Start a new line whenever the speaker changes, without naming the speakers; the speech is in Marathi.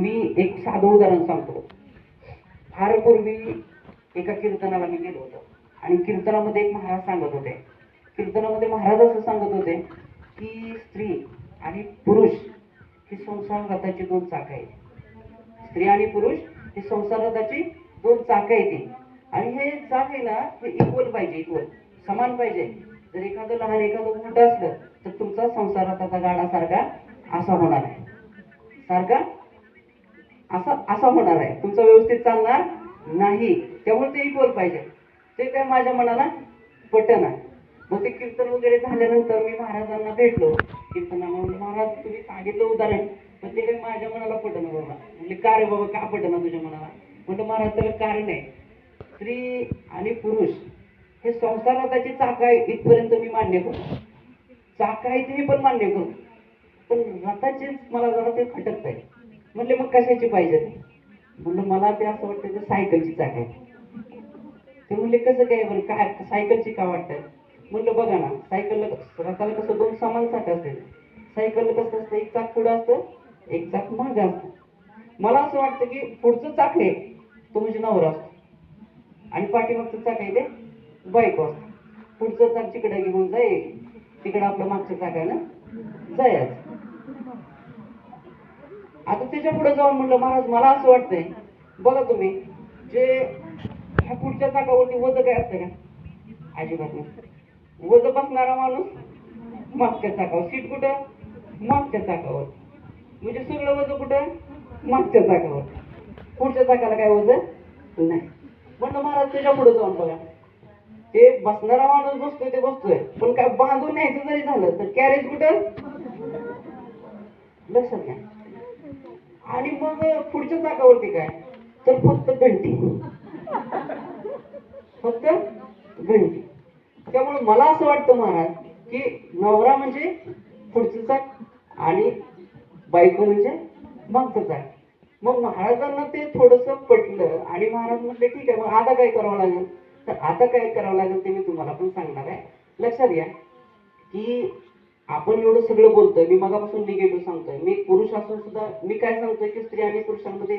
मी एक साधं उदाहरण सांगतो. फार पूर्वी एका कीर्तनाला मी गेलो होतो. आणि कीर्तनामध्ये एक महाराज सांगत होते. कीर्तनामध्ये महाराज असं सांगत होते की स्त्री आणि पुरुष ही संसार रथाची दोन चाक आहे स्त्री आणि पुरुष ही संसार रथाची दोन चाक आहेत. ती. आणि हे चाक आहे ना हे इक्वल पाहिजे इक्वल समान पाहिजे. जर एखादं लहान एखादं मोठं असलं तर तुमचा संसार रथाचा गाडा सारखा असा होणार आहे. सारखा? असा असा होणार आहे. तुमचं व्यवस्थित चालणार नाही. त्यामुळे ते इक्वल पाहिजे. ते काय माझ्या मनाला पटन आहे मग ते कीर्तन वगैरे झाल्यानंतर मी महाराजांना भेटलो. कीर्तनामध्ये महाराज तुम्ही सांगितलं उदाहरण पण ते काही माझ्या मनाला पटन बाबा. म्हणजे का रे बाबा का पटना तुझ्या मनाला? म्हणलं महाराज त्याला कारण आहे. स्त्री आणि पुरुष हे संसाराची चाका आहे इथपर्यंत मी मान्य करतो चाक आहे ते पण मान्य करतो पण रथाचेच मला जरा ते खटकत आहे म्हणले मग कशाची पाहिजे? ते म्हणलं मला ते असं वाटतं ते सायकलची चाक आहे. ते म्हणले कसं काय बरं? काय? सायकलची का वाटतं म्हणलं बघा ना सायकलला रथाला कसं दोन समान चाक असते सायकलला कसं असतं एक चाक पुढं असतं एक चाक मागे असतं. मला असं वाटतं की पुढचं चाक आहे तो म्हणजे नवरा असतो. आणि पाठीमागचं चाक आहे ते बायको असतं. पुढचं चाक तिकडे घेऊन जाईल तिकडं आपलं मागचं चाक आहे ना जायचं. आता त्याच्या पुढे जाऊन म्हणलं महाराज मला असं वाटतंय बघा तुम्ही जे ह्या पुढच्या चाकावरती वज काय असतं का? अजिबात नाही. वज बसणारा माणूस मागच्या चाकावर. सीट कुठं? मागच्या चाकावर. म्हणजे सगळं वज कुठं? मागच्या चाकावर. पुढच्या चाकाला काय वज? नाही. म्हणलं महाराज त्याच्या पुढे जाऊन बघा. ते बसणारा माणूस बसतोय ते बसतोय. पण काय बांधून न्यायचं जरी झालं तर कॅरेज कुठं? लक्षात घ्या. आणि मग पुढच्या चाकावरती काय? तर फक्त घंटी. फक्त घंटी. त्यामुळे मला असं वाटतं महाराज की नवरा म्हणजे पुढचं चाक आणि बायको म्हणजे मागचं चाक. मग महाराजांना ते थोडस पटलं आणि महाराज म्हटले ठीक आहे मग आता काय करावं लागेल? तर आता काय करावं लागेल ते मी तुम्हाला पण सांगणार आहे. लक्षात घ्या की आपण एवढं सगळं बोलतोय मी मगापासून निगेटिव्ह सांगतोय. मी पुरुष असून सुद्धा मी काय सांगतोय की स्त्री आणि पुरुषांमध्ये